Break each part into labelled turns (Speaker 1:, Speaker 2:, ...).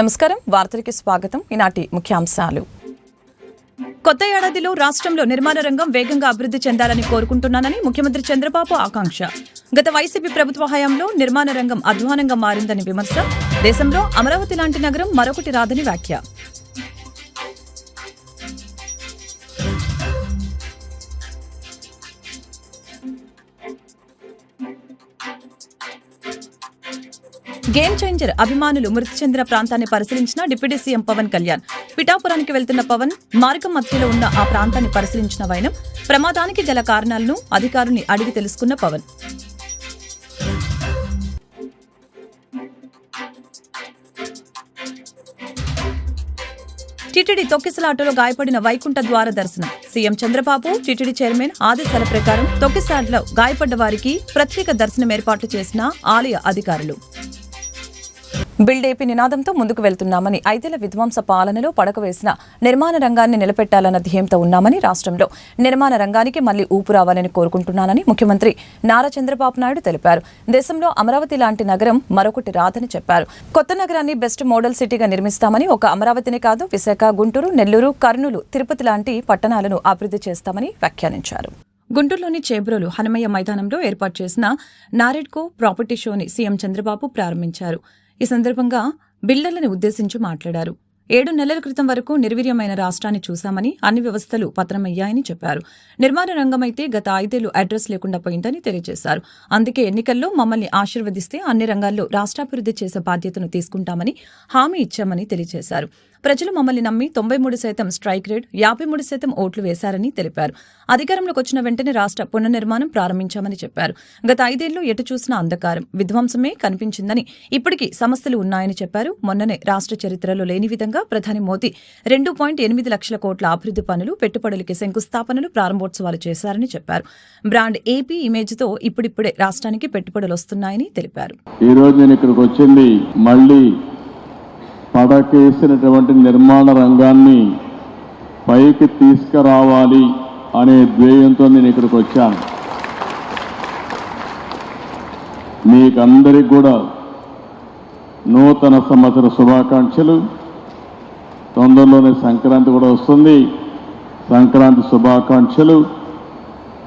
Speaker 1: నమస్కారం. వార్తలకి స్వాగతం. ఈనాటి ముఖ్యాంశాలు. కొత్త ఏడాదిలో రాష్ట్రంలో నిర్మాణ రంగం వేగంగా అభివృద్ధి చెందాలని కోరుకుంటున్నానని ముఖ్యమంత్రి చంద్రబాబు ఆకాంక్ష. గత వైసీపీ ప్రభుత్వ హయాంలో నిర్మాణ రంగం అధ్వానంగా మారిందని విమర్శ. దేశంలో అమరావతి లాంటి నగరం మరొకటి రాదని వ్యాఖ్య. గేమ్ చేంజర్ అభిమానులు మృతి చెందిన ప్రాంతాన్ని పరిశీలించిన డిప్యూటీ సీఎం పవన్ కళ్యాణ్. పిఠాపురానికి వెళ్తున్న పవన్ మార్గం మధ్యలో ఉన్న ఆ ప్రాంతాన్ని పరిశీలించిన వైనం. ప్రమాదానికి గల కారణాలను అధికారుని అడిగి తెలుసుకున్న పవన్. టిటిడి తొక్కిసలాటలో గాయపడిన వైకుంఠ ద్వార దర్శనం. సీఎం చంద్రబాబు టిటిడి చైర్మన్ ఆదేశాల ప్రకారం తొక్కిసలాటలో గాయపడ్డ వారికి ప్రత్యేక దర్శనం ఏర్పాట్లు చేసిన ఆలయ అధికారులు. బిల్డేపీ నినాదంతో ముందుకు వెళ్తున్నామని ఐదేళ్ళ విధ్వంస పాలనలో పడక వేసిన నిర్మాణ రంగాన్ని నిలబెట్టాలన్న ధ్యేయంతో ఉన్నామని రాష్ట్రంలో నిర్మాణ రంగానికి మళ్ళీ ఊపు రావాలని కోరుకుంటున్నానని ముఖ్యమంత్రి నారా చంద్రబాబు నాయుడు తెలిపారు. దేశంలో అమరావతి లాంటి నగరం మరొకటి రాదని చెప్పారు. కొత్త నగరాన్ని బెస్ట్ మోడల్ సిటీగా నిర్మిస్తామని ఒక అమరావతిని కాదు విశాఖ గుంటూరు నెల్లూరు కర్నూలు తిరుపతి లాంటి పట్టణాలను అభివృద్ధి చేస్తామని వ్యాఖ్యానించారు. గుంటూరులోని చేబ్రోలు హనుమయ్య మైదానంలో ఏర్పాటు చేసిన నారెడ్కో ప్రాపర్టీ షోని సీఎం చంద్రబాబు ప్రారంభించారు. ఈ సందర్భంగా బిల్డర్లను ఉద్దేశించి మాట్లాడారు. ఏడు నెలల క్రితం వరకు నిర్వీర్యమైన రాష్ట్రాన్ని చూశామని అన్ని వ్యవస్థలు పతనమయ్యాయని చెప్పారు. నిర్మాణ రంగమైతే గత ఐదేళ్ళు అడ్రస్ లేకుండా పోయిందని తెలియజేశారు. అందుకే ఎన్నికల్లో మమ్మల్ని ఆశీర్వదిస్తే అన్ని రంగాల్లో రాష్ట్రాభివృద్ధి చేసే బాధ్యతను తీసుకుంటామని హామీ ఇచ్చామని తెలియజేశారు. ప్రజలు మమ్మల్ని నమ్మి తొంభై మూడు శాతం స్ట్రైక్ రేట్ యాభై మూడు శాతం ఓట్లు వేశారని తెలిపారు. అధికారంలోకి వచ్చిన వెంటనే రాష్ట్ర పునర్నిర్మాణం ప్రారంభించామని చెప్పారు. గత ఐదేళ్ళు ఎటు చూసినా అంధకారం విధ్వంసమే కనిపించిందని ఇప్పటికీ సమస్యలు ఉన్నాయని చెప్పారు. మొన్ననే రాష్ట్ర చరిత్రలో లేని విధంగా ప్రధాని మోదీ రెండు పాయింట్ ఎనిమిది లక్షల కోట్ల అభివృద్ధి పనులు పెట్టుబడులకి శంకుస్థాపనలు ప్రారంభోత్సవాలు చేశారని చెప్పారు. బ్రాండ్ ఏపీ ఇమేజ్తో ఇప్పుడిప్పుడే రాష్ట్రానికి పెట్టుబడులు వస్తున్నాయని తెలిపారు.
Speaker 2: ఈ రోజు నేను ఇక్కడికి వచ్చింది మళ్ళీ పడకేసినటువంటి నిర్మాణ రంగాన్ని పైకి తీసుకురావాలి అనే ధ్యేయంతో నేను ఇక్కడికి వచ్చాను. మీకందరికి కూడా నూతన సంవత్సర శుభాకాంక్షలు. తొందరలోనే సంక్రాంతి కూడా వస్తుంది. సంక్రాంతి శుభాకాంక్షలు.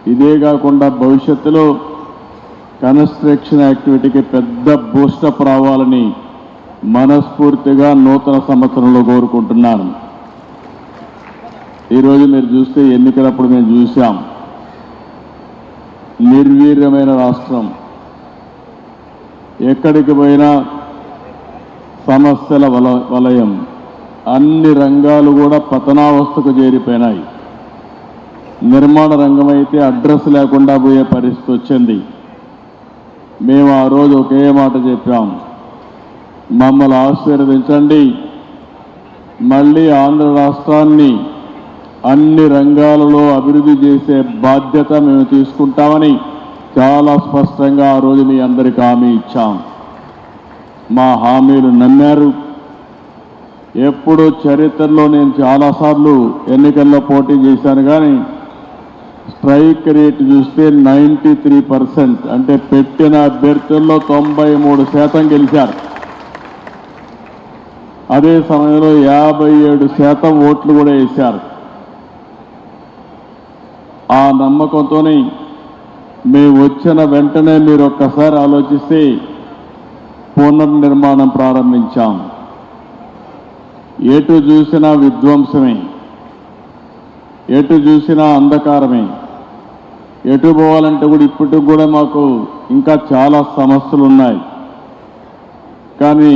Speaker 2: ఇదే కాకుండా భవిష్యత్తులో కన్స్ట్రక్షన్ యాక్టివిటీకి పెద్ద బూస్టప్ రావాలని మనస్ఫూర్తిగా నూతన సంవత్సరంలో కోరుకుంటున్నాను. ఈరోజు మీరు చూస్తే ఎన్నికలప్పుడు మేము చూసాం నిర్వీర్యమైన రాష్ట్రం. ఎక్కడికి పోయినా సమస్యల వల వలయం. అన్ని రంగాలు కూడా పతనావస్థకు చేరిపోయినాయి. నిర్మాణ రంగం అయితే అడ్రస్ లేకుండా పోయే పరిస్థితి వచ్చింది. మేము ఆ రోజు ఒకే మాట చెప్పాం. మమ్మల్ని ఆశీర్వదించండి. మళ్ళీ ఆంధ్ర రాష్ట్రాన్ని అన్ని రంగాలలో అభివృద్ధి చేసే బాధ్యత మేము తీసుకుంటామని చాలా స్పష్టంగా ఆ రోజు మీ అందరికి హామీ ఇచ్చాం. మా హామీలు నమ్మారు. ఎప్పుడు చరిత్రలో నేను చాలాసార్లు ఎన్నికల్లో పోటీ చేశాను కానీ స్ట్రైక్ రేట్ చూస్తే నైంటీ త్రీ పర్సెంట్ అంటే పెట్టిన అభ్యర్థుల్లో తొంభై మూడు శాతం గెలిచారు. అదే సమయంలో యాభై ఏడు శాతం ఓట్లు కూడా వేశారు. ఆ నమ్మకంతోనే మేము వచ్చిన వెంటనే మీరు ఒక్కసారి ఆలోచిస్తే పునర్నిర్మాణం ప్రారంభించాం. ఎటు చూసినా విధ్వంసమే. ఎటు చూసినా అంధకారమే. ఎటు పోవాలంటే కూడా ఇప్పటికి కూడా మాకు ఇంకా చాలా సమస్యలు ఉన్నాయి కానీ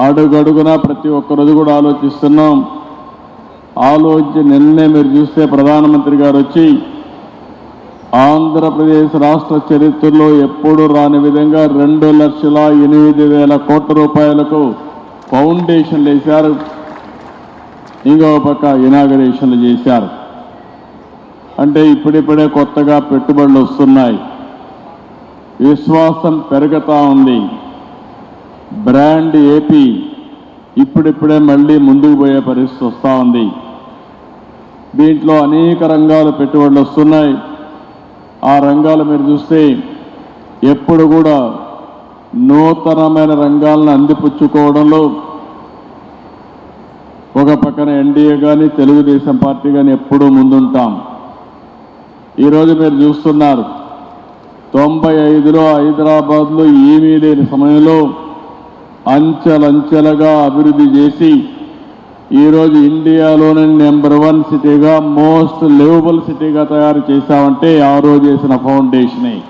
Speaker 2: అడుగడుగున ప్రతి ఒక్కరోజు కూడా ఆలోచిస్తున్నాం. ఆలోచించి నిన్నే మీరు చూస్తే ప్రధానమంత్రి గారు వచ్చి ఆంధ్రప్రదేశ్ రాష్ట్ర చరిత్రలో ఎప్పుడూ రాని విధంగా రెండు లక్షల ఎనిమిది వేల కోట్ల రూపాయలకు ఫౌండేషన్లు వేశారు. ఇంకో పక్క ఇనాగరేషన్లు చేశారు. అంటే ఇప్పుడిప్పుడే కొత్తగా పెట్టుబడులు వస్తున్నాయి. విశ్వాసం పెరుగుతూ ఉంది. బ్రాండ్ ఏపీ ఇప్పుడిప్పుడే మళ్ళీ ముందుకు పోయే పరిస్థితి వస్తూ ఉంది. దీంట్లో అనేక రంగాలు పెట్టుబడులు వస్తున్నాయి. ఆ రంగాలు మీరు చూస్తే ఎప్పుడు కూడా నూతనమైన రంగాలను అందిపుచ్చుకోవడంలో ఒక పక్కన ఎన్డీఏ కానీ తెలుగుదేశం పార్టీ కానీ ఎప్పుడూ ముందుంటాం. ఈరోజు మీరు చూస్తున్నారు తొంభై ఐదులో హైదరాబాద్లో ఏమీ లేని సమయంలో అంచెలంచెలుగా అభివృద్ధి చేసి ఈరోజు ఇండియాలోనే నెంబర్ వన్ సిటీగా మోస్ట్ లివబుల్ సిటీగా తయారు చేశామంటే ఆ రోజు చేసిన ఫౌండేషనే.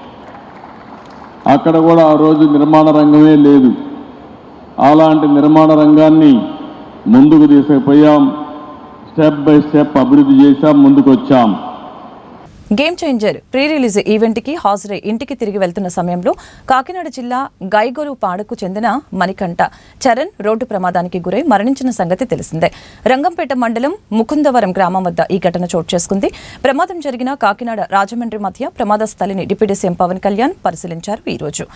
Speaker 2: అక్కడ కూడా ఆ రోజు నిర్మాణ రంగమే లేదు. అలాంటి నిర్మాణ రంగాన్ని ముందుకు తీసుకుపోయాం. స్టెప్ బై స్టెప్ అభివృద్ధి చేశాం ముందుకు వచ్చాం
Speaker 1: గేమ్ చేంజర్ ప్రీ రిలీజ్ ఈవెంట్కి హాజరై ఇంటికి తిరిగి వెళ్తున్న సమయంలో కాకినాడ జిల్లా గైగోరు పాడకు చెందిన మణికంఠ చరణ్ రోడ్డు ప్రమాదానికి గురై మరణించిన సంగతి తెలిసిందే. రంగంపేట మండలం ముకుందవరం గ్రామం వద్ద ఈ ఘటన చోటు చేసుకుంది. ప్రమాదం జరిగిన కాకినాడ రాజమండ్రి మధ్య ప్రమాద స్థలిని డిప్యూటీ సీఎం పవన్ కళ్యాణ్ పరిశీలించారు ఈ రోజు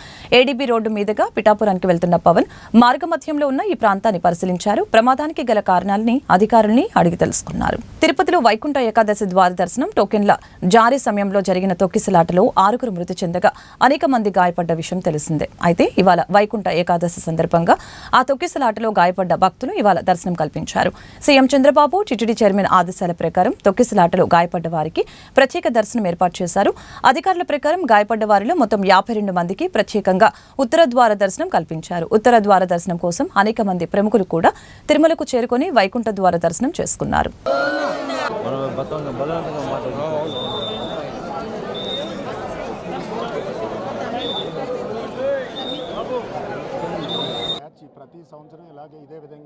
Speaker 1: ఏడీబీ రోడ్డు మీదుగా పిఠాపురానికి వెళ్తున్న పవన్ మార్గమధ్యంలో ఉన్న ఈ ప్రాంతాన్ని పరిశీలించారు. ప్రమాదానికి గల కారణాలని అధికారుల్ని అడిగి తెలుసుకున్నారు. తిరుపతిలో వైకుంఠ ఏకాదశి ద్వార దర్శనం టోకెన్ల లారీ సమయంలో జరిగిన తొక్కిసలాటలో ఆరుగురు మృతి చెందగా అనేక మంది గాయపడ్డ విషయం తెలిసిందే. అయితే ఇవాళ వైకుంఠ ఏకాదశి సందర్భంగా ఆ తొక్కిసలాటలో గాయపడ్డ భక్తులు ఇవాళ దర్శనం కల్పించారు. సీఎం చంద్రబాబు టిటిడి చైర్మన్ ఆదేశాల ప్రకారం తొక్కిసలాటలో గాయపడ్డ వారికి ప్రత్యేక దర్శనం ఏర్పాటు చేశారు. అధికారుల ప్రకారం గాయపడ్డ వారిలో మొత్తం యాభై రెండు మందికి ప్రత్యేకంగా ఉత్తర ద్వార దర్శనం కల్పించారు. ఉత్తర ద్వార దర్శనం కోసం అనేక మంది ప్రముఖులు కూడా తిరుమలకు చేరుకొని వైకుంఠ ద్వార దర్శనం చేసుకున్నారు
Speaker 3: మనం బతంగా బలవంతంగా మాట్లాడుతున్నాం
Speaker 4: బ్యాచ్ ప్రతి సంవత్సరం ఇలాగే ఇదే విధంగా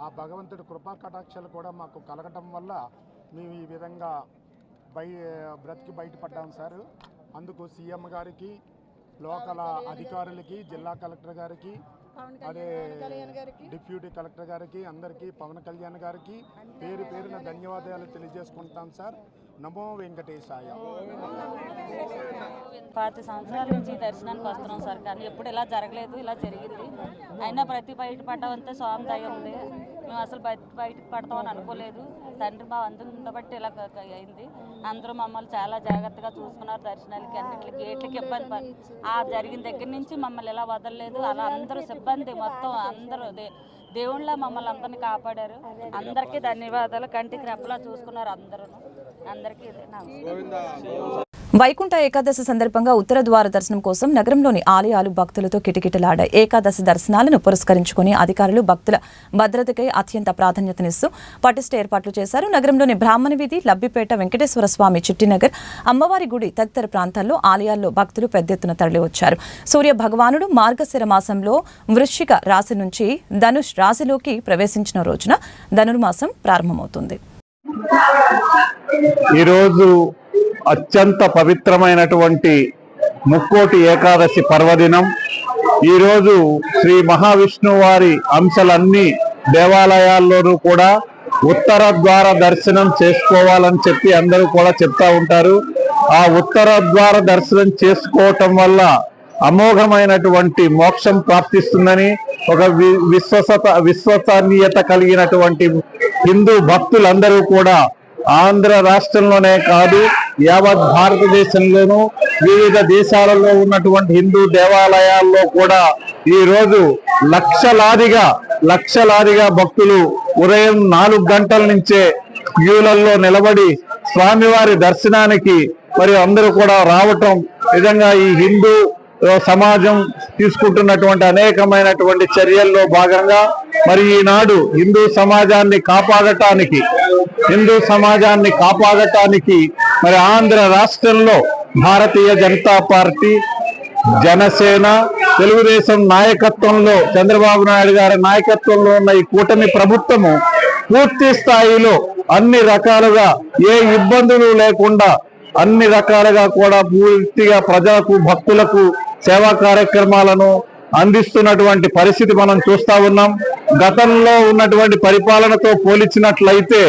Speaker 4: ఆ భగవంతుడి కృపా కటాక్షాలు కూడా మాకు కలగటం వల్ల మేము ఈ విధంగా బయ బ్రతికి బయటపడ్డాం సార్. అందుకు సీఎం గారికి లోకల్ అధికారులకి జిల్లా కలెక్టర్ గారికి అదే డిప్యూటీ కలెక్టర్ గారికి అందరికీ పవన్ కళ్యాణ్ గారికి పేరు పేరున ధన్యవాదాలు తెలియజేసుకుంటాం సార్. నమో వెంకటేశాయ.
Speaker 5: పాతి సంవత్సరాల నుంచి దర్శనానికి వస్తున్నాం సార్ కానీ ఎప్పుడు ఇలా జరగలేదు ఇలా జరిగింది. అయినా ప్రతి బయట పడ్డామంటే స్వామి దయ ఉంది. మేము అసలు బయట బయటకు పడతామని అనుకోలేదు. తండ్రి మా అందరం ఉండబట్టి ఇలా అయింది. అందరూ మమ్మల్ని చాలా జాగ్రత్తగా చూసుకున్నారు దర్శనాలకి అన్నిటికి గేట్లకి ఇబ్బంది ఆ జరిగిన దగ్గర నుంచి మమ్మల్ని ఇలా వదలలేదు. అలా అందరూ సిబ్బంది మొత్తం అందరూ దే- దేవుళ్ళ మమ్మల్ని అందరినీ కాపాడారు. అందరికీ ధన్యవాదాలు. కంటికి రెప్పలా చూసుకున్నారు అందరూ అందరికీ ఇదే నమస్కారం
Speaker 1: వైకుంఠ ఏకాదశి సందర్భంగా ఉత్తర ద్వార దర్శనం కోసం నగరంలోని ఆలయాలు భక్తులతో కిటకిటలాడాయి. ఏకాదశి దర్శనాలను పురస్కరించుకుని అధికారులు భక్తుల భద్రతకై అత్యంత ప్రాధాన్యతనిస్తూ పటిష్ట ఏర్పాట్లు చేశారు. నగరంలోని బ్రాహ్మణ వీధి లబ్బిపేట వెంకటేశ్వర స్వామి చిట్టినగర్ అమ్మవారి గుడి తదితర ప్రాంతాల్లో ఆలయాల్లో భక్తులు పెద్ద ఎత్తున తరలివచ్చారు. సూర్య భగవానుడు మార్గశిర మాసంలో వృశ్చిక రాశి నుంచి ధనుష్ రాశిలోకి ప్రవేశించిన రోజున ధనుర్మాసం ప్రారంభమవుతుంది.
Speaker 6: ఈరోజు అత్యంత పవిత్రమైనటువంటి ముక్కోటి ఏకాదశి పర్వదినం. ఈరోజు శ్రీ మహావిష్ణువు వారి అంశాలన్నీ దేవాలయాల్లోనూ కూడా ఉత్తర ద్వార దర్శనం చేసుకోవాలని చెప్పి అందరూ కూడా చెప్తా ఉంటారు. ఆ ఉత్తర ద్వార దర్శనం చేసుకోవటం వల్ల అమోఘమైనటువంటి మోక్షం ప్రాప్తిస్తుందని ఒక వి- విశ్వసత విశ్వసనీయత కలిగినటువంటి హిందూ భక్తులందరూ కూడా ఆంధ్ర రాష్ట్రంలోనే కాదు యావత్ భారతదేశంలోనూ వివిధ దేశాలలో ఉన్నటువంటి హిందూ దేవాలయాల్లో కూడా ఈరోజు లక్షలాదిగా లక్షలాదిగా భక్తులు ఉదయం నాలుగు గంటల నుంచే క్యూలల్లో నిలబడి స్వామివారి దర్శనానికి మరి అందరూ కూడా రావటం నిజంగా ఈ హిందూ సమాజం తీసుకుంటున్నటువంటి అనేకమైనటువంటి చర్యల్లో భాగంగా మరి ఈనాడు హిందూ సమాజాన్ని కాపాడటానికి హిందూ సమాజాన్ని కాపాడటానికి మరి ఆంధ్ర రాష్ట్రంలో భారతీయ జనతా పార్టీ జనసేన తెలుగుదేశం నాయకత్వంలో చంద్రబాబు నాయుడు గారి నాయకత్వంలో ఉన్న ఈ కూటమి ప్రభుత్వము పూర్తి స్థాయిలో అన్ని రకాలుగా ఏ ఇబ్బందులు లేకుండా అన్ని రకాలుగా కూడా పూర్తిగా ప్రజలకు భక్తులకు సేవా కార్యక్రమాలను అందిస్తున్నటువంటి పరిస్థితి మనం చూస్తా ఉన్నాం. గతంలో ఉన్నటువంటి పరిపాలనతో పోల్చినట్లయితే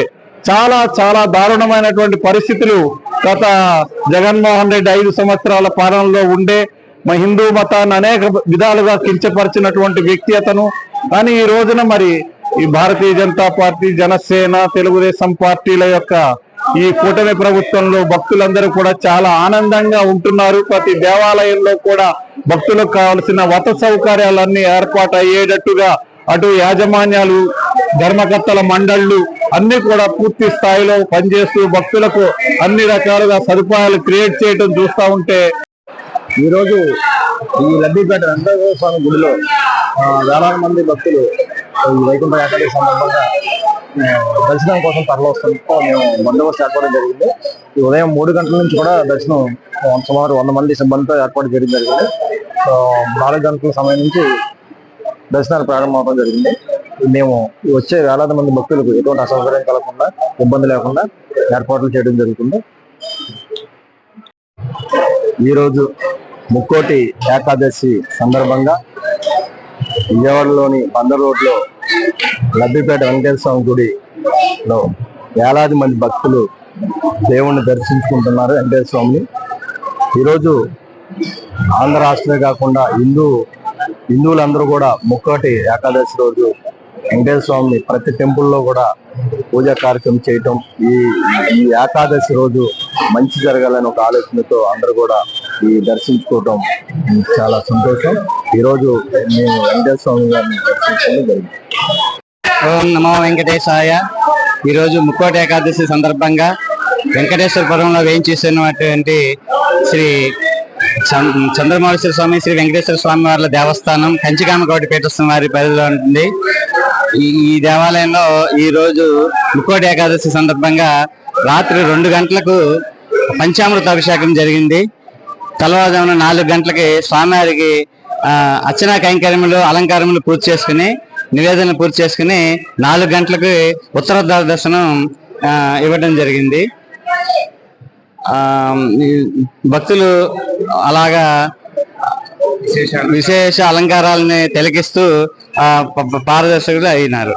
Speaker 7: చాలా చాలా దారుణమైనటువంటి పరిస్థితులు గత జగన్మోహన్ రెడ్డి ఐదు సంవత్సరాల పాలనలో ఉండే మా హిందూ మతాన్ని అనేక విధాలుగా కించపరిచినటువంటి వ్యక్తి అతను. కానీ ఈ రోజున మరి ఈ భారతీయ జనతా పార్టీ జనసేన తెలుగుదేశం పార్టీల యొక్క ఈ కూటమి ప్రభుత్వంలో భక్తులందరూ కూడా చాలా ఆనందంగా ఉంటున్నారు. ప్రతి దేవాలయంలో కూడా భక్తులకు కావలసిన వత సౌకర్యాలన్నీ ఏర్పాటు అయ్యేటట్టుగా అటు యాజమాన్యాలు ధర్మకర్తల మండళ్ళు అన్ని కూడా పూర్తి స్థాయిలో పనిచేస్తూ భక్తులకు అన్ని రకాలుగా సదుపాయాలు క్రియేట్ చేయడం చూస్తా ఉంటే
Speaker 8: ఈరోజు ఈ లబ్ధిపేట వెంకటేశ్వర స్వామి గుడిలో చాలా వేలాది మంది భక్తులు ఈ వైకుంఠ ఏకాదశి సందర్భంగా దర్శనం కోసం తరలిస్తుండటంతో మేము బందోబస్తు ఏర్పాటు జరిగింది. ఈ ఉదయం మూడు గంటల నుంచి కూడా దర్శనం సుమారు వంద మంది సిబ్బందితో ఏర్పాటు చేయడం జరిగింది. సో, నాలుగు గంటల సమయం నుంచి దర్శనాలు ప్రారంభమవడం జరిగింది. మేము వచ్చే వేలాది మంది భక్తులకు ఎటువంటి అసౌకర్యం కలగకుండా ఇబ్బంది లేకుండా ఏర్పాట్లు చేయడం జరుగుతుంది. ఈరోజు ముక్కోటి ఏకాదశి సందర్భంగా విజయవాడలోని బందర్ రోడ్లో లబ్బిపేట వెంకటేశ్వర స్వామి గుడిలో వేలాది మంది భక్తులు దేవుణ్ణి దర్శించుకుంటున్నారు వెంకటేశ్వర స్వామిని. ఈరోజు ఆంధ్ర రాష్ట్రమే కాకుండా హిందూ హిందువులందరూ కూడా ముక్కోటి ఏకాదశి రోజు వెంకటేశ్వర స్వామిని ప్రతి టెంపుల్లో కూడా పూజా కార్యక్రమం చేయటం ఈ ఈ ఏకాదశి రోజు మంచి జరగాలని ఒక ఆలోచనతో అందరూ కూడా ఈ దర్శించుకోవటం చాలా సంతోషం. ఈరోజు మేము వెంకటేశ్వర స్వామి గారిని దర్శించడం జరిగింది.
Speaker 9: ఓం నమో వెంకటేశాయ. ఈరోజు ముక్కోటి ఏకాదశి సందర్భంగా వెంకటేశ్వరపురంలో వేయించేసినటువంటి శ్రీ చంద్రమౌళేశ్వర స్వామి శ్రీ వెంకటేశ్వర స్వామి వారి దేవస్థానం కంచికామకోటి పీఠస్థం వారి పరిధిలో ఉంటుంది. ఈ ఈ దేవాలయంలో ఈ రోజు ముక్కోటి ఏకాదశి సందర్భంగా రాత్రి రెండు గంటలకు పంచామృత అభిషేకం జరిగింది. తెల్లవారుజామున నాలుగు గంటలకి స్వామివారికి అర్చనా కైంకర్యములు అలంకారములు పూర్తి చేసుకుని నివేదనలు పూర్తి చేసుకుని నాలుగు గంటలకు ఉత్తర దర్శనం ఇవ్వడం జరిగింది. ఆ, భక్తులు అలాగా విశేష అలంకారాలని తిలకిస్తూ పారదర్శకులు అయినారు.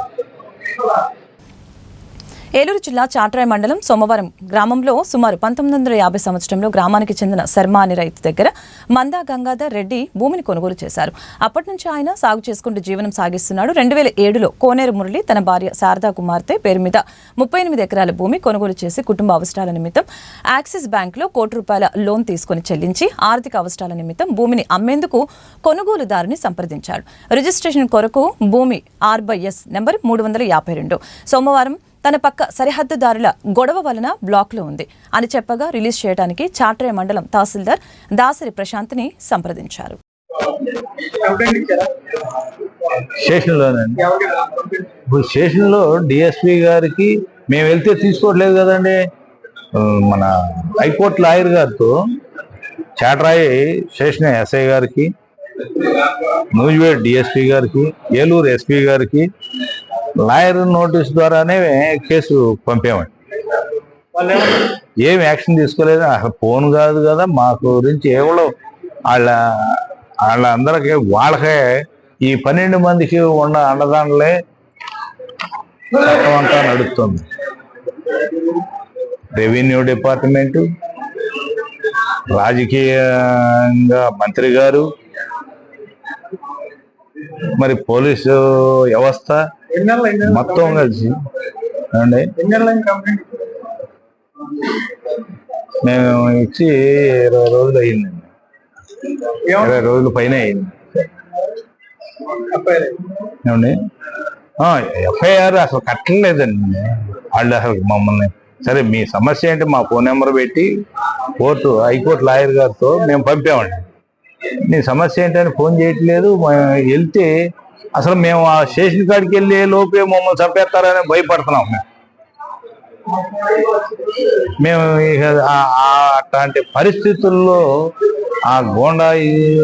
Speaker 1: ఏలూరు జిల్లా చాట్రాయ్ మండలం సోమవారం గ్రామంలో సుమారు పంతొమ్మిది వందల యాభై సంవత్సరంలో గ్రామానికి చెందిన శర్మ అనే రైతు దగ్గర మందా గంగాధర్ రెడ్డి భూమిని కొనుగోలు చేశారు. అప్పటి నుంచి ఆయన సాగు చేసుకుంటూ జీవనం సాగిస్తున్నాడు. రెండు వేల ఏడులో కోనేరు మురళి తన భార్య శారదా కుమార్తె పేరు మీద ముప్పై ఎనిమిది ఎకరాల భూమి కొనుగోలు చేసి కుటుంబ అవసరాల నిమిత్తం యాక్సిస్ బ్యాంకులో కోటి రూపాయల లోన్ తీసుకుని చెల్లించి ఆర్థిక అవసరాల నిమిత్తం భూమిని అమ్మేందుకు కొనుగోలుదారుని సంప్రదించాడు. రిజిస్ట్రేషన్ కొరకు భూమి ఆర్బైఎస్ నెంబర్ మూడు వందల యాభై రెండు. సోమవారం తన పక్క సరిహద్దుదారుల గొడవ వలన బ్లాక్లో ఉంది అని చెప్పగా రిలీజ్ చేయడానికి చాట్రే మండలం తహసీల్దార్ దాసరి ప్రశాంత్ని సంప్రదించారు.
Speaker 7: స్టేషన్లోనండి ఇప్పుడు స్టేషన్లో డిఎస్పి గారికి మేము వెళ్తే తీసుకోవట్లేదు కదండి. మన హైకోర్టు లాయర్ గారితో చాటరాయి స్టేషన్ ఎస్ఐ గారికి నూజివేడ్ డిఎస్పి గారికి ఏలూరు ఎస్పీ గారికి లాయర్ నోటీస్ ద్వారానే కేసు పంపామండి. ఏం యాక్షన్ తీసుకోలేదు. ఫోన్ కాదు కదా మా గురించి ఎవరో వాళ్ళ వాళ్ళందరికీ వాళ్ళకే ఈ పన్నెండు మందికి ఉన్న అండదాండలే అంతా నడుస్తుంది రెవెన్యూ డిపార్ట్మెంటు రాజకీయంగా మంత్రి గారు మరి పోలీసు వ్యవస్థ మొత్తం కలిసి. మేము ఇచ్చి ఇరవై రోజులు అయ్యిందండి. ఇరవై రోజుల పైన అయింది ఏమండి? ఎఫ్ఐఆర్ అసలు కట్టలేదండి. వాళ్ళు అసలు మమ్మల్ని సరే మీ సమస్య ఏంటి? మా ఫోన్ నెంబర్ పెట్టి కోర్టు హైకోర్టు లాయర్ గారితో మేము పంపామండి. నీ సమస్య ఏంటని ఫోన్ చేయట్లేదు. మ- వెళ్తే అసలు మేము ఆ స్టేషన్ కాడికి వెళ్ళే లోపే మమ్మల్ని చంపేస్తారని భయపడుతున్నాం మేము. మేము ఇక అట్లాంటి పరిస్థితుల్లో ఆ గోండా ఈ-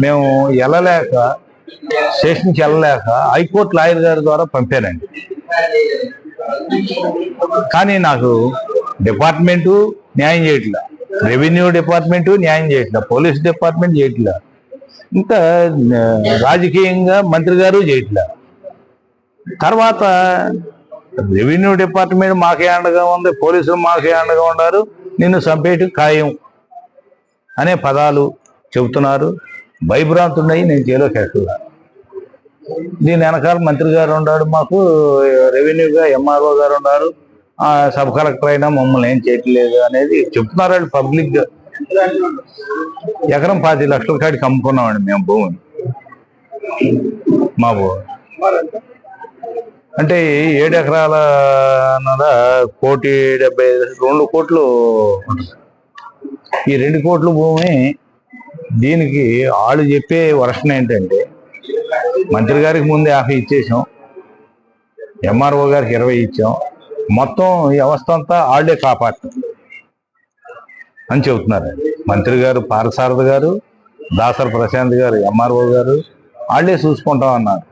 Speaker 7: మేము వెళ్ళలేక స్టేషన్కి వెళ్ళలేక హైకోర్టు లాయర్ గారి ద్వారా పంపానండి కానీ నాకు డిపార్ట్మెంటు న్యాయం చేయట్లా. రెవెన్యూ డిపార్ట్మెంటు న్యాయం చేయట్లా. పోలీస్ డిపార్ట్మెంట్ చేయట్లా. ఇంకా రాజకీయంగా మంత్రి గారు చేయట్లే. తర్వాత రెవెన్యూ డిపార్ట్మెంట్ మాకే అండగా ఉంది పోలీసులు మాకే అండగా ఉన్నారు నిన్ను చంపేయటం ఖాయం అనే పదాలు చెబుతున్నారు. భయభ్రాంతున్నాయి నేను జైలోకి వెళ్తున్నా దీని వెనకాల మంత్రి గారు ఉన్నాడు మాకు రెవెన్యూగా ఎంఆర్ఓ గారు ఉన్నారు. ఆ, సబ్ కలెక్టర్ అయినా మమ్మల్ని ఏం చేయట్లేదు అనేది చెప్తున్నారు వాళ్ళు పబ్లిక్గా. ఎకరం పాతి లక్షల కాడికి అమ్ముకున్నామండి మేము భూమిని. మా భూమి. అంటే ఏడు ఎకరాల అన్నదా కోటి డెబ్బై ఐదు రెండు కోట్లు ఈ రెండు కోట్ల భూమి దీనికి వాళ్ళు చెప్పే వర్షం ఏంటంటే మంత్రి గారికి ముందు యాభై ఇచ్చేసాం ఎంఆర్ఓ గారికి ఇరవై ఇచ్చాం. మొత్తం వ్యవస్థ అంతా వాళ్ళే కాపాడుతుంది అని చెబుతున్నారు. మంత్రి గారు పారసారథ గారు దాసర్ ప్రశాంత్ గారు ఎంఆర్ఓ గారు వాళ్ళే చూసుకుంటాం అన్నారు.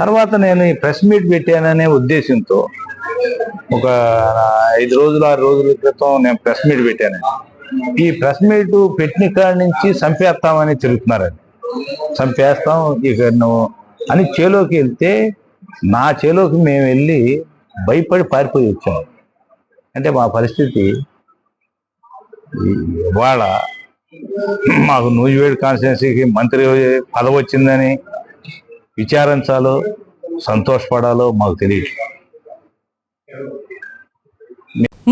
Speaker 7: తర్వాత నేను ఈ ప్రెస్ మీట్ పెట్టాననే ఉద్దేశంతో ఒక ఐదు రోజులు ఆరు రోజుల క్రితం నేను ప్రెస్ మీట్ పెట్టాను. ఈ ప్రెస్ మీట్ పెట్టిన కాడి నుంచి చంపేస్తామని తిరుగుతున్నారని చంపేస్తాం ఇక నువ్వు అని చేలోకి వెళ్తే నా చేలోకి మేము వెళ్ళి భయపడి పారిపోయి వచ్చాము అంటే మా పరిస్థితి ఇవాళ మాకు నూజివేడు కాన్స్టిట్యున్సీకి మంత్రి పదవి వచ్చిందని విచారించాలో సంతోషపడాలో మాకు తెలియదు.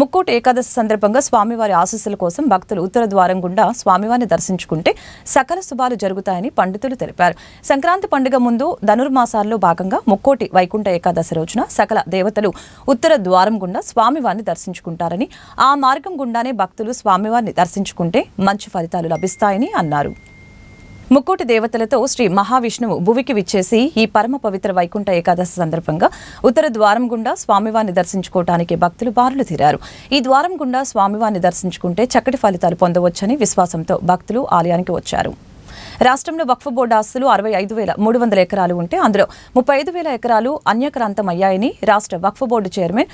Speaker 1: ముక్కోటి ఏకాదశి సందర్భంగా స్వామివారి ఆశీస్సుల కోసం భక్తులు ఉత్తర ద్వారం గుండా స్వామివారిని దర్శించుకుంటే సకల శుభాలు జరుగుతాయని పండితులు తెలిపారు. సంక్రాంతి పండుగ ముందు ధనుర్మాసాల్లో భాగంగా ముక్కోటి వైకుంఠ ఏకాదశి రోజున సకల దేవతలు ఉత్తర ద్వారం గుండా స్వామివారిని దర్శించుకుంటారని ఆ మార్గం గుండానే భక్తులు స్వామివారిని దర్శించుకుంటే మంచి ఫలితాలు లభిస్తాయని అన్నారు. ముక్కోటి దేవతలతో శ్రీ మహావిష్ణువు భువికి విచ్చేసి ఈ పరమ పవిత్ర వైకుంఠ ఏకాదశి సందర్భంగా ఉత్తర ద్వారం గుండా స్వామివారిని దర్శించుకోవటానికి భక్తులు బారులు తీరారు. ఈ ద్వారం గుండా స్వామివారిని దర్శించుకుంటే చక్కటి ఫలితాలు పొందవచ్చని విశ్వాసంతో భక్తులు ఆలయానికి వచ్చారు. రాష్ట్రంలో వక్ఫ్ బోర్డు ఆస్తులు అరవై ఐదు వేల మూడు వందల ఎకరాలు ఉంటే అందులో ముప్పై ఐదు వేల ఎకరాలు అన్యాక్రాంతం అయ్యాయని రాష్ట్ర వక్ఫ్ బోర్డు చైర్మన్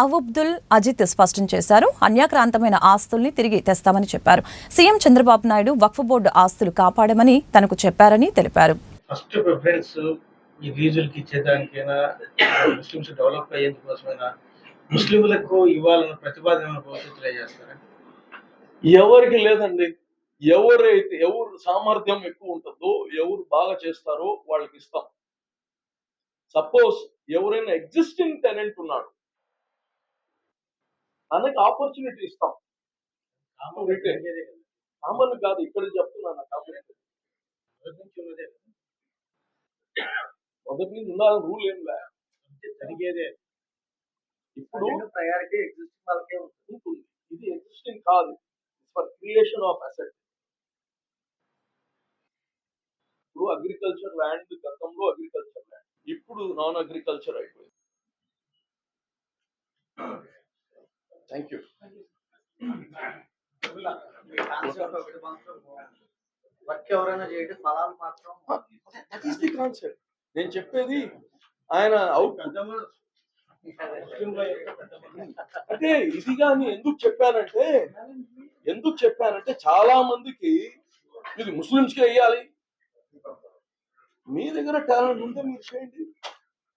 Speaker 1: అవుబ్దుల్ అజిత్ స్పష్టం చేశారు. అన్యాక్రాంతమైన ఆస్తుల్ని తిరిగి తెస్తామని చెప్పారు. సీఎం చంద్రబాబు నాయుడు వక్ఫ్ బోర్డు ఆస్తులు కాపాడమని తనకు చెప్పారని తెలిపారు.
Speaker 10: ఫస్ట్ ప్రిఫరెన్స్ ఈ లీజులకి ఇచ్చేదానికైనా ముస్లిమ్స్ డెవలప్ అయ్యేందుకోసమైనా ముస్లింలకు ఇవ్వాలన్న ప్రతిపాదన భవిష్యత్తులో చేస్తారా?
Speaker 11: ఎవరికి లేదండి. ఎవరైతే ఎవరు సామర్థ్యం ఎక్కువ ఉంటుందో ఎవరు బాగా చేస్తారో వాళ్ళకి ఇస్తాం. సపోజ్ ఎవరైనా ఎగ్జిస్టింగ్ టెనెంట్ ఉన్నాడు. తనకి ఆపర్చునిటీ ఇస్తాం.
Speaker 10: కామన్
Speaker 11: కాదు. ఇక్కడ చెప్తున్నాను కామన్ మొదటి నుంచి ఉండాలని రూల్ ఏం
Speaker 10: జరిగేదే.
Speaker 11: ఇప్పుడు
Speaker 10: ప్రయారిటీ ఎగ్జిస్టింగ్ వాళ్ళకే ఉంటుంది.
Speaker 11: ఇది ఎగ్జిస్టింగ్ కాదు. ఫర్ క్రియేషన్ ఆఫ్ అసెట్ ఇప్పుడు అగ్రికల్చర్ ల్యాండ్ గతంలో అగ్రికల్చర్ ల్యాండ్ ఇప్పుడు నాన్ అగ్రికల్చర్ అయిపోయింది. థ్యాంక్ యూ
Speaker 10: వర్క్ ఎవరైనా చేయడం ఫలాలు మాత్రం
Speaker 11: దట్ ఈస్ ది కాన్సెప్ట్ నేను చెప్పేది ఆయన అవుట్ అంటే ఇది కానీ ఎందుకు చెప్పానంటే ఎందుకు చెప్పానంటే చాలా మందికి ఇది ముస్లిమ్స్కి వేయాలి మీ దగ్గర టాలెంట్ ఉంటే మీరు చేయండి.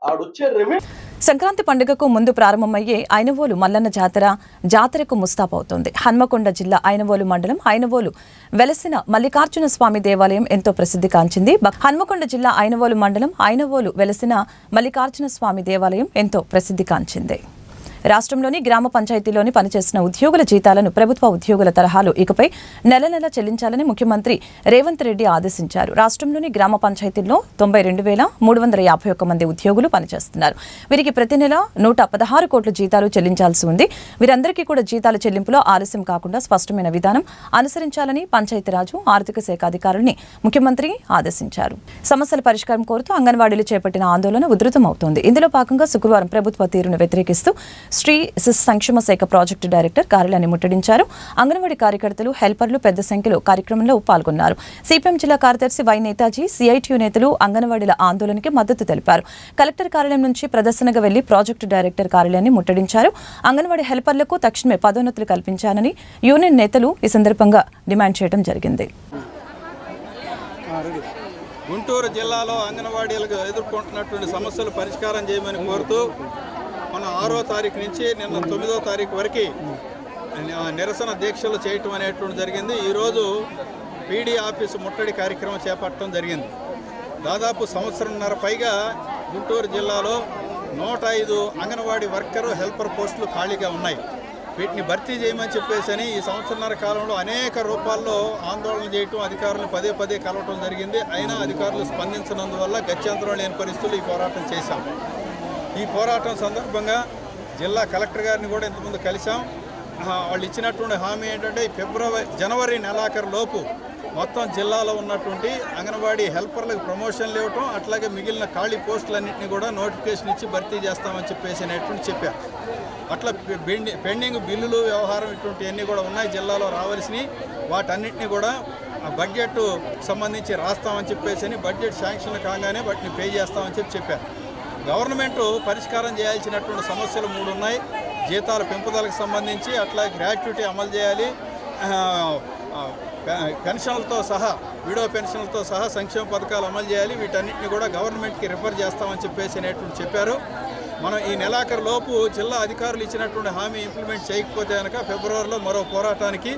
Speaker 11: ఆడొచ్చే రెవెన్యూ.
Speaker 1: సంక్రాంతి పండుగకు ముందు ప్రారంభమయ్యే ఐనవోలు మల్లన్న జాతర జాతరకు ముస్తాబవుతోంది హన్మకొండ జిల్లా ఐనవోలు మండలం ఐనవోలు వెలసిన మల్లికార్జున స్వామి దేవాలయం ఎంతో ప్రసిద్ధి కాంచింది. హన్మకొండ జిల్లా ఐనవోలు మండలం ఐనవోలు వెలసిన మల్లికార్జున స్వామి దేవాలయం ఎంతో ప్రసిద్ధి కాంచింది. రాష్ట్రంలోని గ్రామ పంచాయతీలోని పనిచేసిన ఉద్యోగుల జీతాలను ప్రభుత్వ ఉద్యోగుల తరహాలో ఇకపై నెల నెల చెల్లించాలని ముఖ్యమంత్రి రేవంత్ రెడ్డి ఆదేశించారు. రాష్ట్రంలోని గ్రామ పంచాయతీల్లో తొంభై రెండు వేల మూడు వందల యాభై ఒక్క మంది ఉద్యోగులు పనిచేస్తున్నారు. వీరికి ప్రతి నెల నూట పదహారు కోట్ల జీతాలు చెల్లించాల్సి ఉంది. వీరందరికీ కూడా జీతాల చెల్లింపులో ఆలస్యం కాకుండా స్పష్టమైన విధానం అనుసరించాలని పంచాయతీరాజు ఆర్థిక శాఖ అధికారుల్ని ముఖ్యమంత్రి ఆదేశించారు. సమస్యల పరిష్కారం కోరుతూ అంగన్వాడీలు చేపట్టిన ఆందోళన ఉధృతమవుతోంది. ఇందులో భాగంగా శుక్రవారం ప్రభుత్వ తీరును వ్యతిరేకిస్తూ శ్రీ శిశు సంక్షేమ శాఖ ప్రాజెక్టు డైరెక్టర్ కార్యాలయాన్ని ముట్టడించారు. అంగన్వాడీ కార్యకర్తలు హెల్పర్లు పెద్ద సంఖ్యలో కార్యక్రమంలో పాల్గొన్నారు. సిపిఎం జిల్లా కార్యదర్శి వై నేతాజీ సిఐటియు నేతలు అంగన్వాడీల ఆందోళనకి మద్దతు తెలిపారు. కలెక్టర్ కార్యాలయం నుంచి ప్రదర్శనగా వెళ్ళి ప్రాజెక్టు డైరెక్టర్ కార్యాలయాన్ని ముట్టడించారు. అంగన్వాడీ హెల్పర్లకు తక్షణమే పదోన్నతులు కల్పించాలని యూనియన్ నేతలు ఈ సందర్భంగా డిమాండ్ చేయడం జరిగింది.
Speaker 12: గుంటూరు జిల్లాలో అంగన్వాడీలకు ఎదుర్కొంటున్నటువంటి సమస్యలు పరిష్కారం చేయమని కోరుతూ మన ఆరో తారీఖు నుంచి నిన్న తొమ్మిదో తారీఖు వరకు నిరసన దీక్షలు చేయటం అనేటువంటి జరిగింది. ఈరోజు పీడీ ఆఫీసు ముట్టడి కార్యక్రమం చేపట్టడం జరిగింది. దాదాపు సంవత్సరంన్నర పైగా గుంటూరు జిల్లాలో నూట ఐదు అంగన్వాడీ వర్కర్ హెల్పర్ పోస్టులు ఖాళీగా ఉన్నాయి. వీటిని భర్తీ చేయమని చెప్పేసి ఈ సంవత్సరన్నర కాలంలో అనేక రూపాల్లో ఆందోళన చేయటం అధికారులను పదే పదే కలవటం జరిగింది. అయినా అధికారులు స్పందించినందువల్ల గత్యంతరం లేని పరిస్థితులు ఈ పోరాటం చేశాం. ఈ పోరాటం సందర్భంగా జిల్లా కలెక్టర్ గారిని కూడా ఇంతకుముందు కలిసాం వాళ్ళు ఇచ్చినటువంటి హామీ ఏంటంటే ఫిబ్రవరి జనవరి నెలాఖరు లోపు మొత్తం జిల్లాలో ఉన్నటువంటి అంగన్వాడీ హెల్పర్లకు ప్రమోషన్లు ఇవ్వటం అట్లాగే మిగిలిన ఖాళీ పోస్టులన్నింటినీ కూడా నోటిఫికేషన్ ఇచ్చి భర్తీ చేస్తామని చెప్పేసి అనేటువంటి చెప్పారు. అట్లా పెండింగ్ బిల్లులు వ్యవహారం ఇటువంటివన్నీ కూడా ఉన్నాయి జిల్లాలో రావాల్సినవి. వాటన్నిటిని కూడా ఆ బడ్జెట్ సంబంధించి రాస్తామని చెప్పేసి అని బడ్జెట్ శాంక్షన్ కాగానే వాటిని పే చేస్తామని చెప్పి చెప్పారు. గవర్నమెంట్ పరిష్కారం చేయాల్సినటువంటి సమస్యలు మూడు ఉన్నాయి. జీతాల పెంపుదలకు సంబంధించి అట్లా గ్రాట్యుటీ అమలు చేయాలి. పెన్షన్లతో సహా విడో పెన్షన్లతో సహా సంక్షేమ పథకాలు అమలు చేయాలి. వీటన్నిటిని కూడా గవర్నమెంట్కి రిఫర్ చేస్తామని చెప్పేసి అనేటువంటి చెప్పారు. మనం ఈ నెలాఖరు లోపు జిల్లా అధికారులు ఇచ్చినటువంటి హామీ ఇంప్లిమెంట్ చేయకపోతే కనుక ఫిబ్రవరిలో మరో పోరాటానికి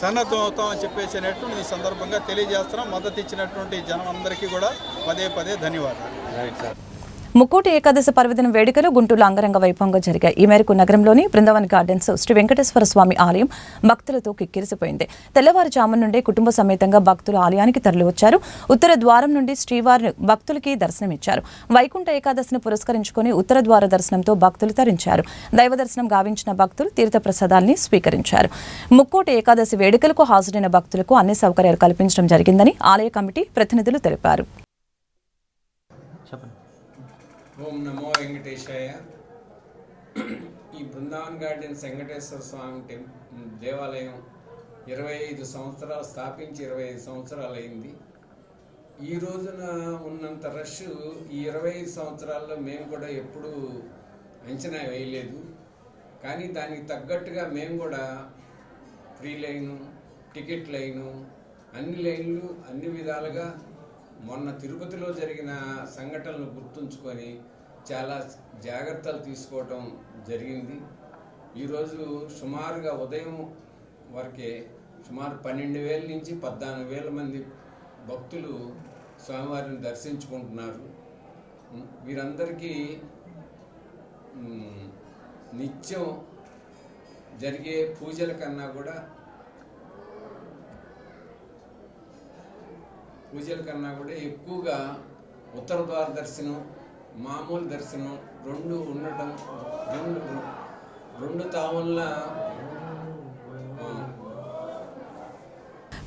Speaker 12: సన్నద్ధం అవుతామని చెప్పేసి అనేటువంటి ఈ సందర్భంగా తెలియజేస్తున్నాం. మద్దతు ఇచ్చినటువంటి జనం అందరికీ కూడా పదే పదే ధన్యవాదాలు.
Speaker 1: రైట్ ముక్కోటి ఏకాదశి పర్వదిన వేడుకలు గుంటూరులో అంగరంగ వైభవంగా జరిగాయి. ఈ మేరకు నగరంలోని బృందావన్ గార్డెన్స్ శ్రీ వెంకటేశ్వర స్వామి ఆలయం భక్తులతో కిక్కిరిసిపోయింది. తెల్లవారుజాము నుండే కుటుంబ సమేతంగా భక్తులు ఆలయానికి తరలివచ్చారు. ఉత్తర ద్వారం నుండి శ్రీవారిని భక్తులకి దర్శనమిచ్చారు. వైకుంఠ ఏకాదశిని పురస్కరించుకొని ఉత్తర ద్వార దర్శనంతో భక్తులు తరించారు. దైవ దర్శనం గావించిన భక్తులు తీర్థ ప్రసాదాల్ని స్వీకరించారు. ముక్కోటి ఏకాదశి వేడుకలకు హాజరైన భక్తులకు అన్ని సౌకర్యాలు కల్పించడం జరిగిందని ఆలయ కమిటీ ప్రతినిధులు తెలిపారు.
Speaker 13: ఓం నమో వెంకటేశాయ. ఈ బృందావన్ గార్డెన్స్ వెంకటేశ్వర స్వామి టెం దేవాలయం ఇరవై ఐదు సంవత్సరాలు స్థాపించి ఇరవై ఐదు సంవత్సరాలు అయింది ఈ రోజున ఉన్నంత రష్ ఈ ఇరవై ఐదు సంవత్సరాల్లో మేము కూడా ఎప్పుడూ అంచనా వేయలేదు. కానీ దానికి తగ్గట్టుగా మేము కూడా ఫ్రీ లైను టికెట్ లైను అన్ని లైన్లు అన్ని విధాలుగా మొన్న తిరుపతిలో జరిగిన సంఘటనలు గుర్తుంచుకొని చాలా జాగ్రత్తలు తీసుకోవటం జరిగింది. ఈరోజు సుమారుగా ఉదయం వరకే సుమారు పన్నెండు వేల నుంచి పద్నాలుగు వేల మంది భక్తులు స్వామివారిని దర్శించుకుంటున్నారు. వీరందరికీ నిత్యం జరిగే పూజల కన్నా కూడా పూజల కన్నా కూడా ఎక్కువగా ఉత్తర ద్వార దర్శనం మామూలు దర్శనం రెండు ఉండటం రెండు రెండు తావుల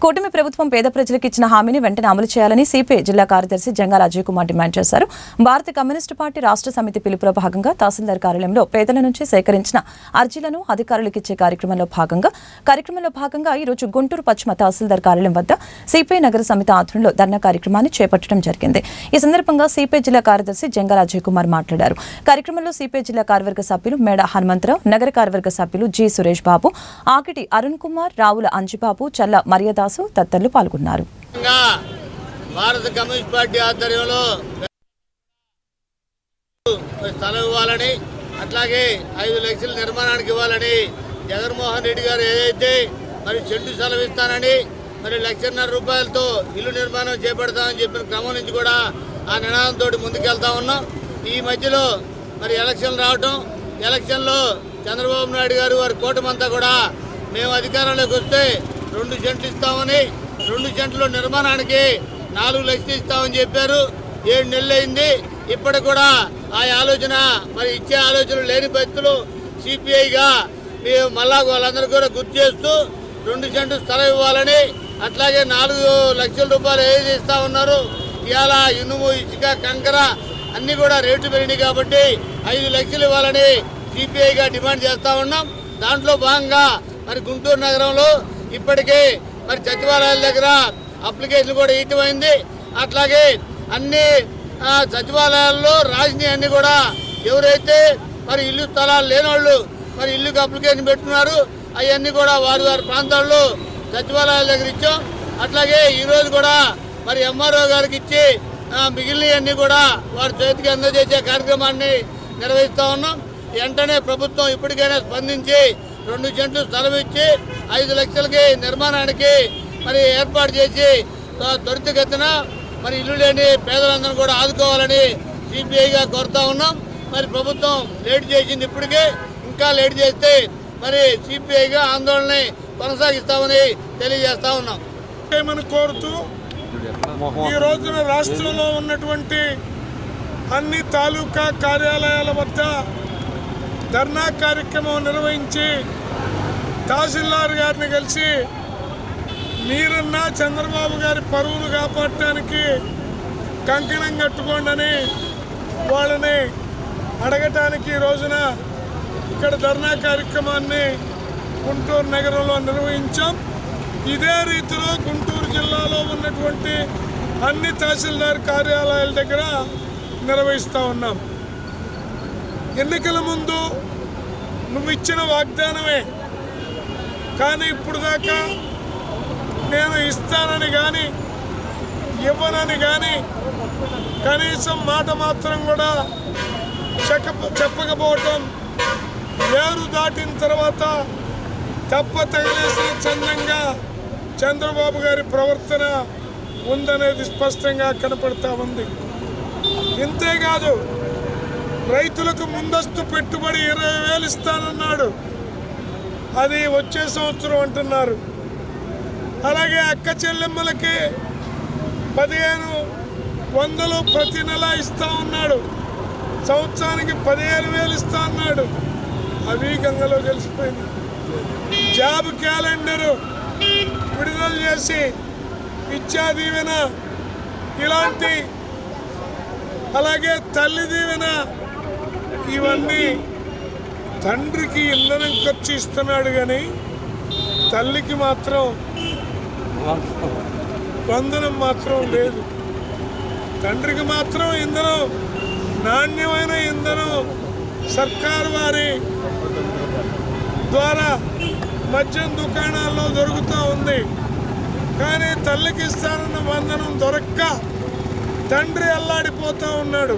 Speaker 1: కూటమి ప్రభుత్వం పేద ప్రజలకు ఇచ్చిన హామీని వెంటనే అమలు చేయాలని సిపిఐ జిల్లా కార్యదర్శి జంగాల అజయ్ కుమార్ డిమాండ్ చేశారు. భారత కమ్యూనిస్టు పార్టీ రాష్ట్ర సమితి పిలుపులో భాగంగా తహసీల్దార్ కార్యాలయంలో పేదల నుంచి సేకరించిన అర్జీలను అధికారులకు ఇచ్చే కార్యక్రమంలో భాగంగా కార్యక్రమంలో భాగంగా ఈరోజు గుంటూరు పశ్చిమ తహసీల్దార్ కార్యాలయం వద్ద సిపిఐ నగర సమితి ఆధ్వర్యంలో ధర్నా కార్యక్రమాన్ని చేపట్టడం జరిగింది. ఈ సందర్భంగా సిపిఐ జిల్లా కార్యదర్శి జంగాల అజయ్ కుమార్ మాట్లాడారు. కార్యక్రమంలో సిపిఐ జిల్లా కార్యవర్గ సభ్యులు మేడ హనుమంతరావు నగర కార్యవర్గ సభ్యులు జి సురేష్ బాబు ఆకిటి అరుణ్ కుమార్ రావుల అంజిబాబు చల్ల మర్యాదాస్ తదితరులు పాల్గొన్నారు.
Speaker 14: భారత కమ్యూనిస్ట్ పార్టీ ఆధ్వర్యంలో స్థలం ఇవ్వాలని అట్లాగే ఐదు లక్షల నిర్మాణానికి ఇవ్వాలని జగన్మోహన్ రెడ్డి గారు ఏదైతే మరి చెట్టు స్థలం ఇస్తానని మరి లక్షన్నర రూపాయలతో ఇల్లు నిర్మాణం చేపడతామని చెప్పిన క్రమం నుంచి కూడా ఆ నినాదంతో ముందుకెళ్తా ఉన్నాం. ఈ మధ్యలో మరి ఎలక్షన్ రావటం ఎలక్షన్లో చంద్రబాబు నాయుడు గారు వారి కూటమంతా కూడా మేము అధికారంలోకి వస్తే రెండు సెంట్లు ఇస్తామని రెండు సెంట్ల నిర్మాణానికి నాలుగు లక్షలు ఇస్తామని చెప్పారు. ఏడు నెలలు అయింది. ఇప్పటికి కూడా ఆ ఆలోచన మరి ఇచ్చే ఆలోచన లేని పరిస్థితులు సిపిఐగా మేము మళ్ళా వాళ్ళందరూ కూడా గుర్తు చేస్తూ రెండు సెంట్లు స్థలం ఇవ్వాలని అట్లాగే నాలుగు లక్షల రూపాయలు ఏది ఇస్తా ఉన్నారు? ఇవాళ ఇనుము ఇసుక కంకర అన్నీ కూడా రేట్లు పెరిగినాయి కాబట్టి ఐదు లక్షలు ఇవ్వాలని సిపిఐగా డిమాండ్ చేస్తా ఉన్నాం. దాంట్లో భాగంగా మరి గుంటూరు నగరంలో ఇప్పటికే మరి సచివాలయాల దగ్గర అప్లికేషన్ కూడా ఇటువైంది అట్లాగే అన్ని సచివాలయాల్లో రాసినవి అన్ని కూడా ఎవరైతే మరి ఇల్లు స్థలాలు లేనోళ్ళు మరి ఇల్లుకి అప్లికేషన్ పెట్టుకున్నారు అవన్నీ కూడా వారి వారి ప్రాంతాల్లో సచివాలయాల దగ్గర ఇచ్చాం. అట్లాగే ఈరోజు కూడా మరి ఎంఆర్ఓ గారికి ఇచ్చి మిగిలినవన్నీ కూడా వారి చేతికి అందజేసే కార్యక్రమాన్ని నిర్వహిస్తూ ఉన్నాం. వెంటనే ప్రభుత్వం ఇప్పటికైనా స్పందించి రెండు సెంట్లు స్థలం ఇచ్చి ఐదు లక్షలకి నిర్మాణానికి మరి ఏర్పాటు చేసి త్వరితగతిన మరి ఇల్లు లేని పేదలందరూ కూడా ఆదుకోవాలని సిపిఐగా కోరుతా ఉన్నాం. మరి ప్రభుత్వం లేట్ చేసింది ఇప్పటికే. ఇంకా లేట్ చేస్తే మరి సిపిఐగా ఆందోళన కొనసాగిస్తామని తెలియజేస్తా ఉన్నాం.
Speaker 15: మనం కోరుతూ ఈ రోజున రాష్ట్రంలో ఉన్నటువంటి అన్ని తాలూకా కార్యాలయాల వద్ద ధర్నా కార్యక్రమం నిర్వహించి తహసీల్దార్ గారిని కలిసి మీరున్న చంద్రబాబు గారి పరువును కాపాడటానికి కంకణం కట్టుకోండి వాళ్ళని అడగటానికి ఈ రోజున ఇక్కడ ధర్నా కార్యక్రమాన్ని గుంటూరు నగరంలో నిర్వహించాం. ఇదే రీతిలో గుంటూరు జిల్లాలో ఉన్నటువంటి అన్ని తహసీల్దార్ కార్యాలయాల దగ్గర నిర్వహిస్తూ ఉన్నాం. ఎన్నికల ముందు నువ్వు ఇచ్చిన వాగ్దానమే. కానీ ఇప్పుడు దాకా నేను ఇస్తానని కానీ ఇవ్వనని కానీ కనీసం మాట మాత్రం కూడా చెప్ప చెప్పకపోవటం ఏరు దాటిన తర్వాత తప్ప తగిలేసిన చందంగా చంద్రబాబు గారి ప్రవర్తన ఉందనేది స్పష్టంగా కనపడతా ఉంది. ఇంతేకాదు రైతులకు ముందస్తు పెట్టుబడి ఇరవై వేలు ఇస్తానన్నాడు. అది వచ్చే సంవత్సరం అంటున్నారు. అలాగే అక్క చెల్లెమ్మలకి పదిహేను వందలు ప్రతి నెల ఇస్తా ఉన్నాడు సంవత్సరానికి పదిహేను వేలు ఇస్తా అన్నాడు. అవి గంగలో కలిసిపోయింది జాబ్ క్యాలెండరు విడుదల చేసి విద్యా దీవెన ఇలాంటి అలాగే తల్లి దీవెన ఇవన్నీ తండ్రికి ఇంధనం ఖర్చు ఇస్తున్నాడు కానీ తల్లికి మాత్రం బంధనం మాత్రం లేదు. తండ్రికి మాత్రం ఇంధనం నాణ్యమైన ఇంధనం సర్కారు వారి ద్వారా మద్యం దుకాణాల్లో దొరుకుతూ ఉంది. కానీ తల్లికి ఇస్తానన్న బంధనం దొరక్క తండ్రి అల్లాడిపోతూ ఉన్నాడు.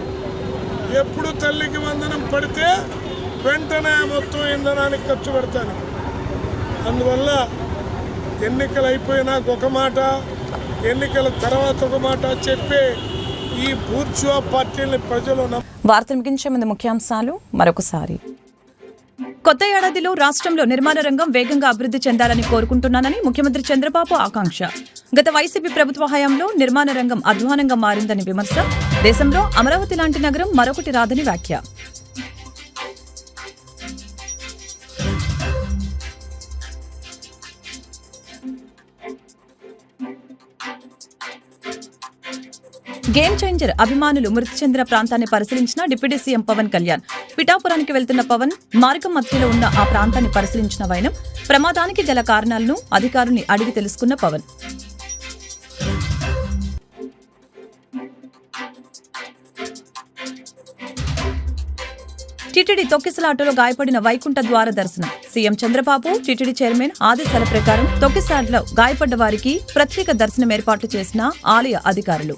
Speaker 15: ఎప్పుడు తల్లికి వందనం పడితే వెంటనే మొత్తం ఇంధనానికి ఖర్చు పెడతాను. అందువల్ల ఎన్నికలు అయిపోయినాక ఒక మాట ఎన్నికల తర్వాత ఒక మాట చెప్పే ఈ బూర్చువా పార్టీని ప్రజలు నమ్మ
Speaker 1: వార్తలు ముగించే ముందు ముఖ్యాంశాలు మరొకసారి. కొత్త ఏడాదిలో రాష్ట్రంలో నిర్మాణ రంగం వేగంగా అభివృద్ధి చెందాలని కోరుకుంటున్నానని ముఖ్యమంత్రి చంద్రబాబు ఆకాంక్ష. గత వైసీపీ ప్రభుత్వ హయాంలో నిర్మాణ రంగం అధ్వానంగా మారిందని విమర్శ. దేశంలో అమరావతి లాంటి నగరం మరొకటి రాదని వ్యాఖ్య. గేమ్ చేంజర్ అభిమానులు మృతి చెందిన ప్రాంతాన్ని పరిశీలించిన డిప్యూటీ సీఎం పవన్ కళ్యాణ్. పిఠాపురానికి వెళ్తున్న పవన్ మార్గం మధ్యలో ఉన్న ఆ ప్రాంతాన్ని పరిశీలించిన వైనం ప్రమాదానికి గల కారణాలను అధికారుల్ని అడిగి తెలుసుకున్న పవన్. టిటిడి తొక్కిసలాటలో గాయపడిన వైకుంఠ ద్వార దర్శనం. సీఎం చంద్రబాబు టిటిడి చైర్మన్ ఆదేశాల ప్రకారం తొక్కిసలాటలో గాయపడ్డ వారికి ప్రత్యేక దర్శనం ఏర్పాట్లు చేసిన ఆలయ అధికారులు.